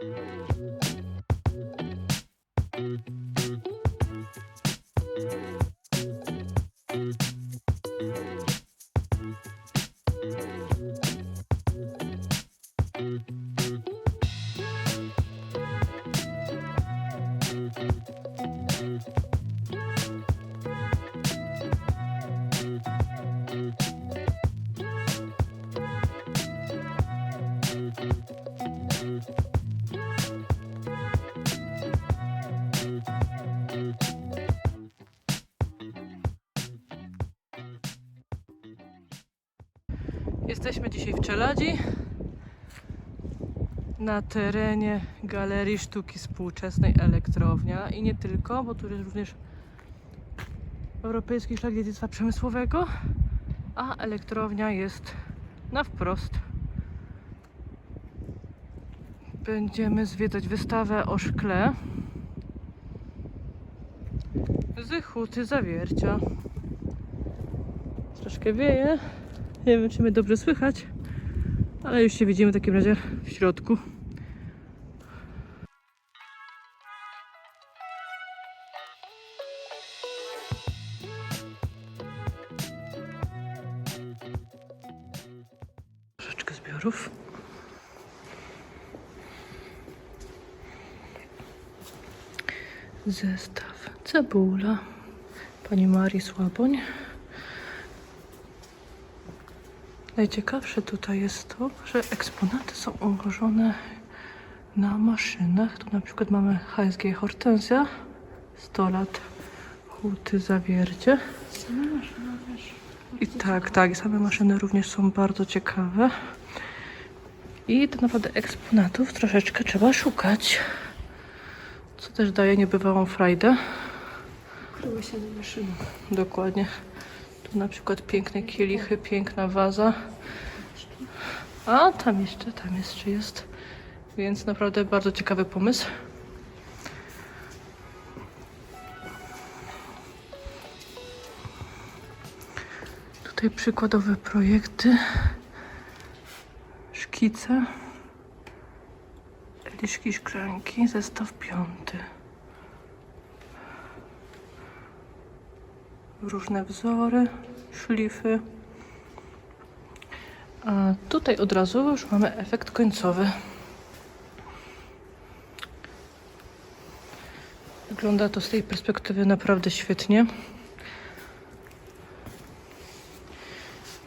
Bye. Jesteśmy dzisiaj w Czeladzi na terenie Galerii Sztuki Współczesnej Elektrownia i nie tylko, bo tu jest również Europejski Szlak Dziedzictwa Przemysłowego, a elektrownia jest na wprost. Będziemy zwiedzać wystawę o szkle z Huty Zawiercia. Troszkę wieje. Nie wiem, czy mnie dobrze słychać, ale już się widzimy w takim razie w środku. Troszeczkę zbiorów. Zestaw cebula pani Marii Słaboń. Najciekawsze tutaj jest to, że eksponaty są ułożone na maszynach. Tu na przykład mamy HSG Hortensja, 100 lat huty zawiercie. I tak, tak, same maszyny również są bardzo ciekawe. I to naprawdę eksponatów troszeczkę trzeba szukać. Co też daje niebywałą frajdę. Kryły się na maszynach. Dokładnie. Na przykład piękne kielichy, piękna waza. A tam jeszcze, tam jeszcze jest. Więc naprawdę bardzo ciekawy pomysł. Tutaj przykładowe projekty, szkice, liszki szklanki, zestaw piąty. Różne wzory, szlify. A tutaj od razu już mamy efekt końcowy. Wygląda to z tej perspektywy naprawdę świetnie.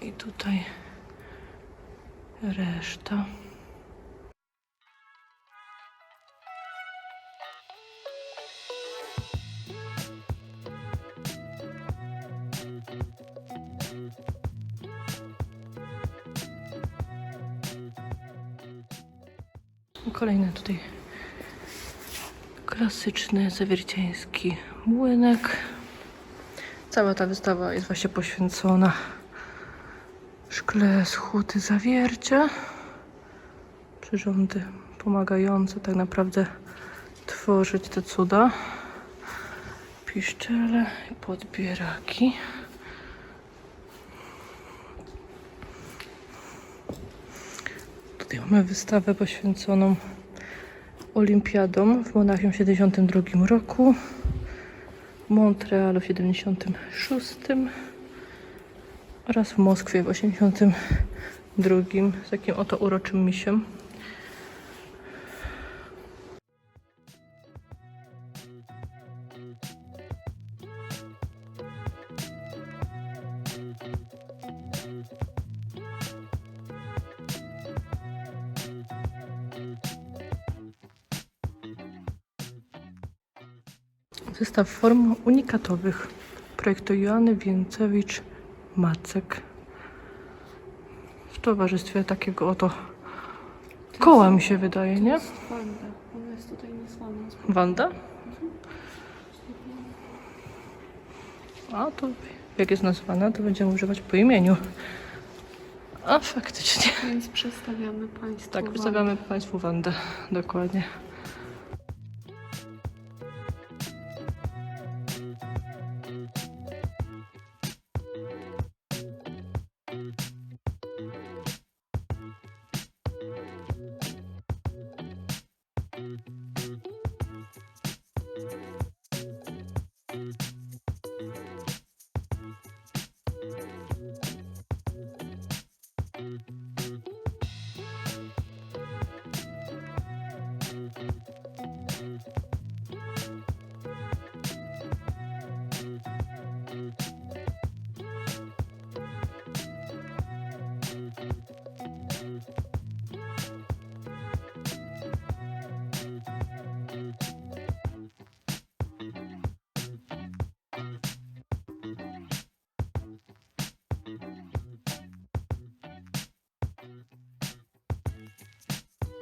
I tutaj reszta. Kolejny tutaj klasyczny zawierciański młynek. Cała ta wystawa jest właśnie poświęcona szkle z huty zawiercia. Przyrządy pomagające tak naprawdę tworzyć te cuda. Piszczele i podbieraki. Tutaj mamy wystawę poświęconą olimpiadom w Monachium w 72 roku, Montrealu w 76 oraz w Moskwie w 82 z takim oto uroczym misiem. Zestaw form unikatowych. Projektuje Joanny Więcewicz-Macek. W towarzystwie takiego oto koła mi się wydaje, nie? jest Wanda. Ona jest tutaj niesłana. Wanda? A to jak jest nazwana, to będziemy używać po imieniu. A faktycznie. Więc przedstawiamy Państwu Tak, przedstawiamy Państwu Wandę. Dokładnie.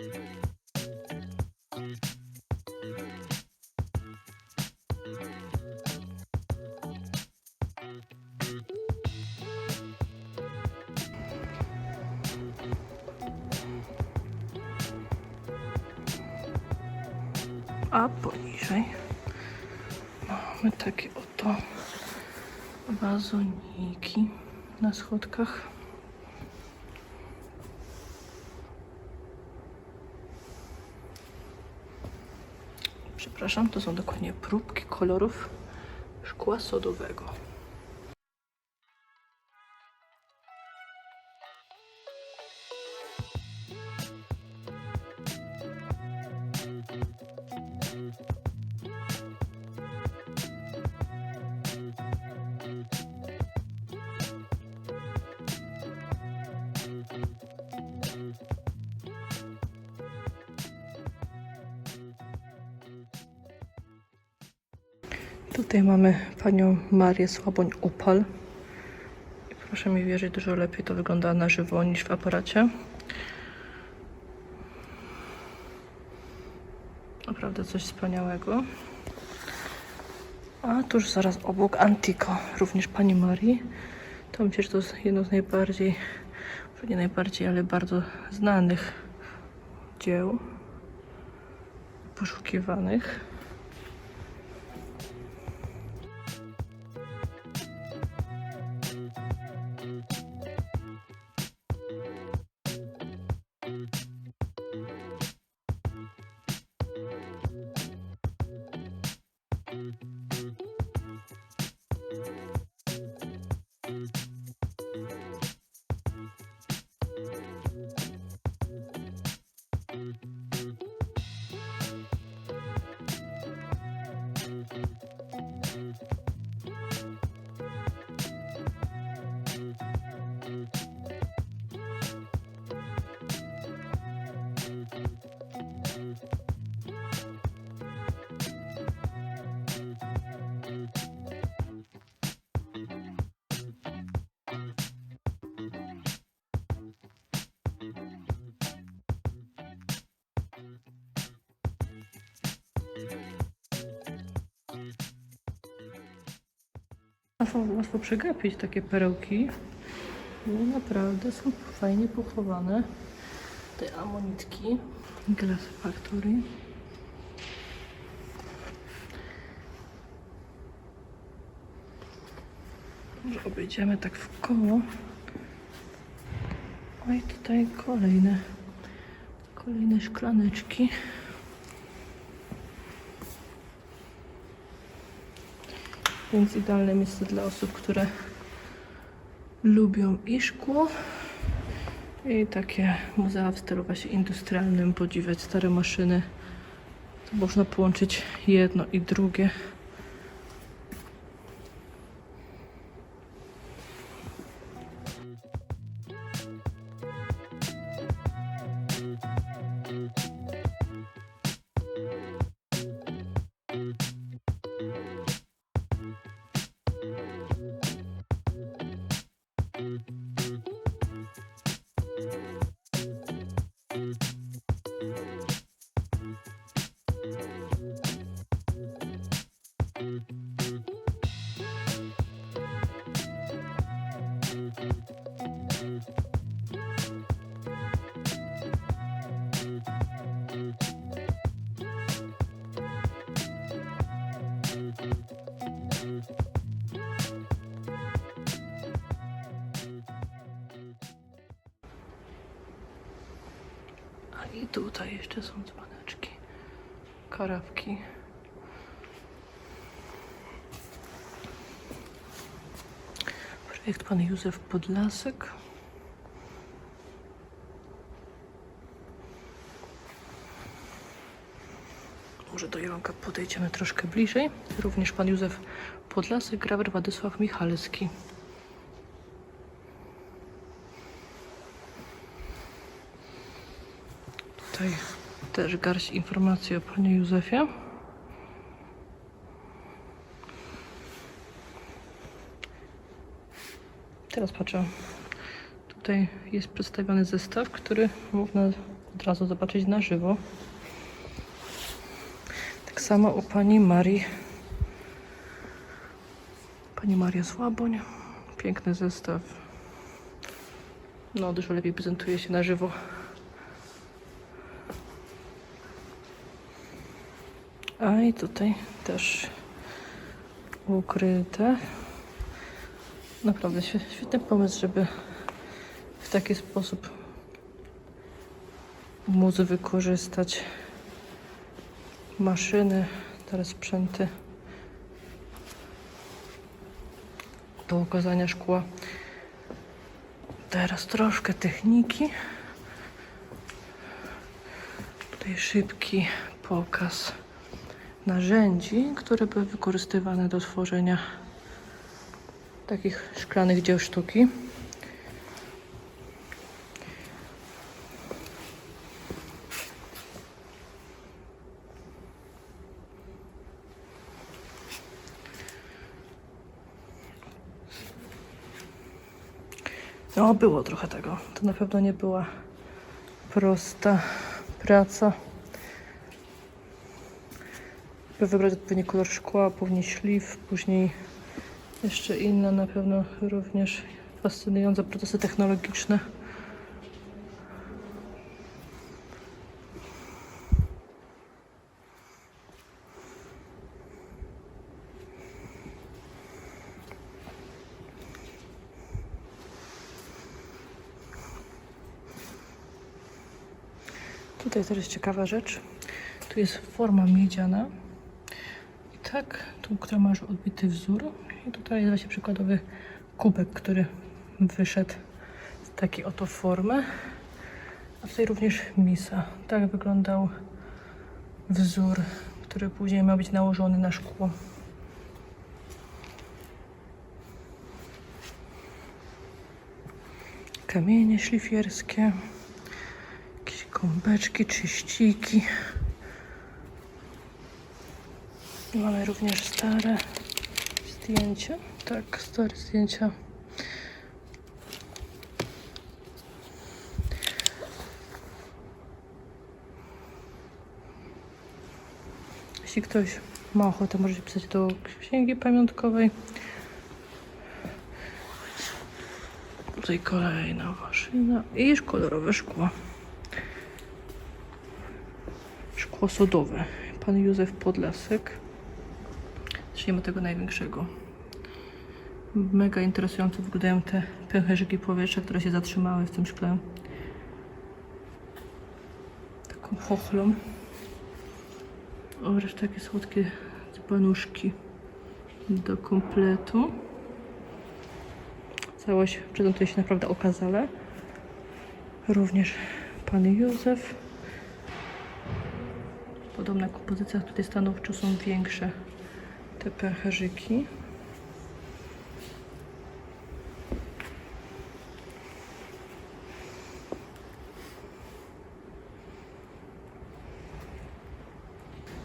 Mm-hmm. A poniżej mamy takie oto wazoniki na schodkach. Przepraszam, to są dokładnie próbki kolorów szkła sodowego. Tutaj mamy panią Marię Słaboń-Upal. Proszę mi wierzyć, dużo lepiej to wygląda na żywo niż w aparacie. Naprawdę coś wspaniałego. A tuż zaraz obok Antico, również pani Marii. To myślę, że to jest jedno z najbardziej, może nie najbardziej, ale bardzo znanych dzieł poszukiwanych. Łatwo, łatwo przegapić takie perełki. No naprawdę są fajnie pochowane. Te amonitki. Glass Factory. Może obejdziemy tak w koło. Oj, tutaj kolejne, kolejne szklaneczki. Więc idealne miejsce dla osób, które lubią i szkło, i takie muzea w stylu właśnie industrialnym, podziwiać stare maszyny. To można połączyć jedno i drugie. I tutaj jeszcze są dzwoneczki, karawki. Projekt pan Józef Podlasek. Może do Jelonka podejdziemy troszkę bliżej. Również pan Józef Podlasek, grawer Władysław Michalski. Tutaj też garść informacji o panie Józefie. Teraz patrzę. Tutaj jest przedstawiony zestaw, który można od razu zobaczyć na żywo. Tak samo u pani Marii. Pani Maria Słaboń. Piękny zestaw. No, dużo lepiej prezentuje się na żywo. A i tutaj też ukryte. Naprawdę świe- świetny pomysł, żeby w taki sposób móc wykorzystać maszyny, teraz sprzęty do ukazania szkła. Teraz troszkę techniki. Tutaj szybki pokaz narzędzi, które były wykorzystywane do tworzenia takich szklanych dzieł sztuki. No, było trochę tego. To na pewno nie była prosta praca. By wybrać odpowiedni kolor szkła, później szlif, później jeszcze inne na pewno również fascynujące procesy technologiczne. Tutaj też jest ciekawa rzecz. Tu jest forma miedziana. Tak, tu, która ma już odbity wzór. I tutaj jest właśnie przykładowy kubek, który wyszedł z takiej oto formy. A tutaj również misa. Tak wyglądał wzór, który później miał być nałożony na szkło. Kamienie szlifierskie. Jakieś gąbeczki, czyściki. Mamy również stare zdjęcia. Tak, stare zdjęcia. Jeśli ktoś ma ochotę, może się pisać do księgi pamiątkowej. Tutaj kolejna maszyna i kolorowe szkło. Szkło sodowe. Pan Józef Podlasek. Zacznijmy od tego największego. Mega interesująco wyglądają te pęcherzyki powietrza, które się zatrzymały w tym szkle. Taką chochlą. Oraz takie słodkie dzbanuszki do kompletu. Całość prezentuje się naprawdę okazale. Również pan Józef. W podobnych kompozycjach tutaj stanowczo są większe te pęcherzyki.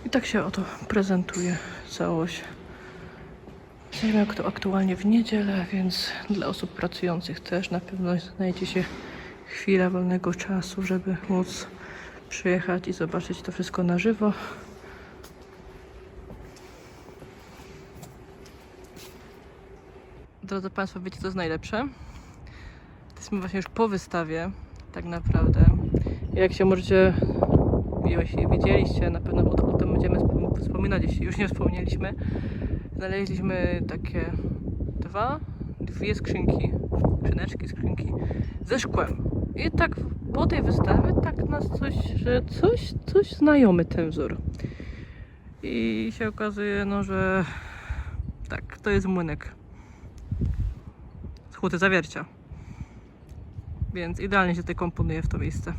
I tak się oto prezentuje całość. Jak to aktualnie w niedzielę, więc dla osób pracujących też na pewno znajdzie się chwila wolnego czasu, żeby móc przyjechać i zobaczyć to wszystko na żywo. Drodzy Państwo, wiecie co jest najlepsze? Jesteśmy właśnie już po wystawie, tak naprawdę. Jak się możecie, jeśli widzieliście, na pewno o, o tym będziemy wspom- wspominać, jeśli już nie wspomnieliśmy. Znaleźliśmy takie dwa, dwie skrzynki, skrzyneczki, skrzynki ze szkłem. I tak po tej wystawie tak nas coś, że coś, coś znajomy ten wzór. I się okazuje, no, że tak, to jest młynek huty zawiercia. Więc idealnie się tutaj komponuje w to miejsce.